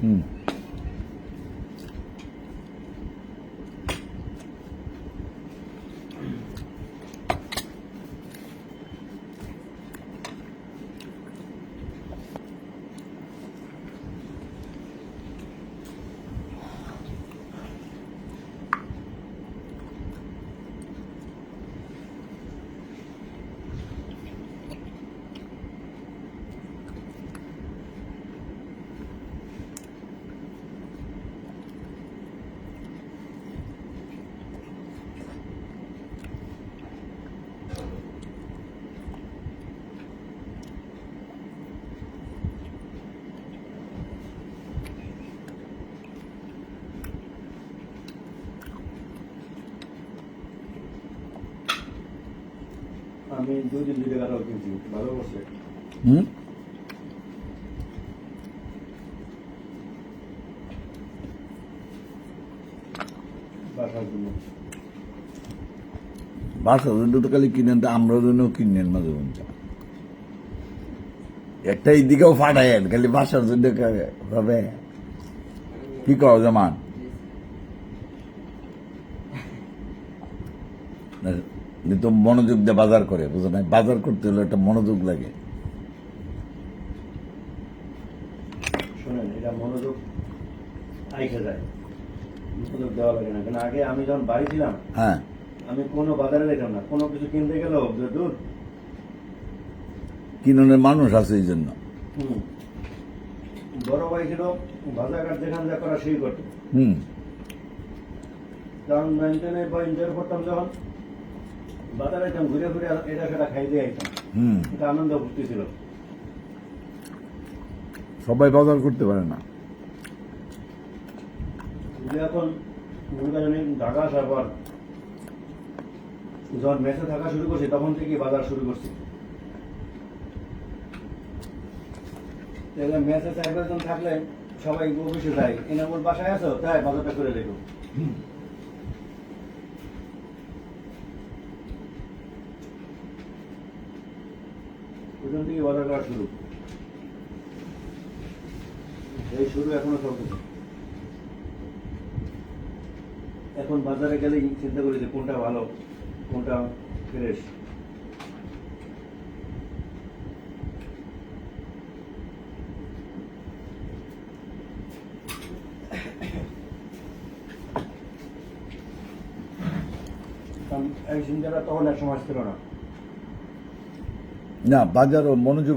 Hmm. আমি দুই দিন দুই টাকা কিনছি ভালো করছে হুম বাসা দুটো খালি কিনেন তো আমরা জন্য কিনেন মাঝে মধ্যে। একটা এইদিকেও ফাটাইন খালি বাসার জন্য হবে। কি কও জামান? না, এ তো মনোযোগ দিয়ে বাজার করে বুঝো না বাজার করতে হলে একটা মনোযোগ লাগে। শোনেন এটা মনোযোগ আইসে যায়। মনোযোগ দেওয়া লাগে না। কারণ আগে আমি যখন বাড়ি ছিলাম হ্যাঁ। আমি কোনো বাজারে যেতাম না। কোনো কিছু কিনতে গেলেও দূর। কিননের মানুষ আছে এই জন্য। হুম। বড় ভাই ছিল বাজার ঘাট যেখান যা করা সেই করতো। হুম। কারণ বা ইন্টার করতাম যখন বাজারে যেতাম ঘুরে ঘুরে এটা সেটা খাইতে আইতাম। এটা আনন্দ ভর্তি ছিল। সবাই বাজার করতে পারে না। এখন মনে করেন ঢাকা আসার পর যখন মেসে থাকা শুরু করছি তখন থেকে বাজার শুরু করছি। মেসে চার থাকলে সবাই অফিসে যায় এনামুল বাসায় আছো? তাই বাজারটা করে দেখো ওখান থেকে শুরু। এই শুরু এখনও চলতেছে এখন বাজারে গেলেই চিন্তা করি যে কোনটা ভালো, কোনটা ফ্রেশ। এই চিন্তাটা তখন এক সময় ছিল না। না বাজারও মনোযোগ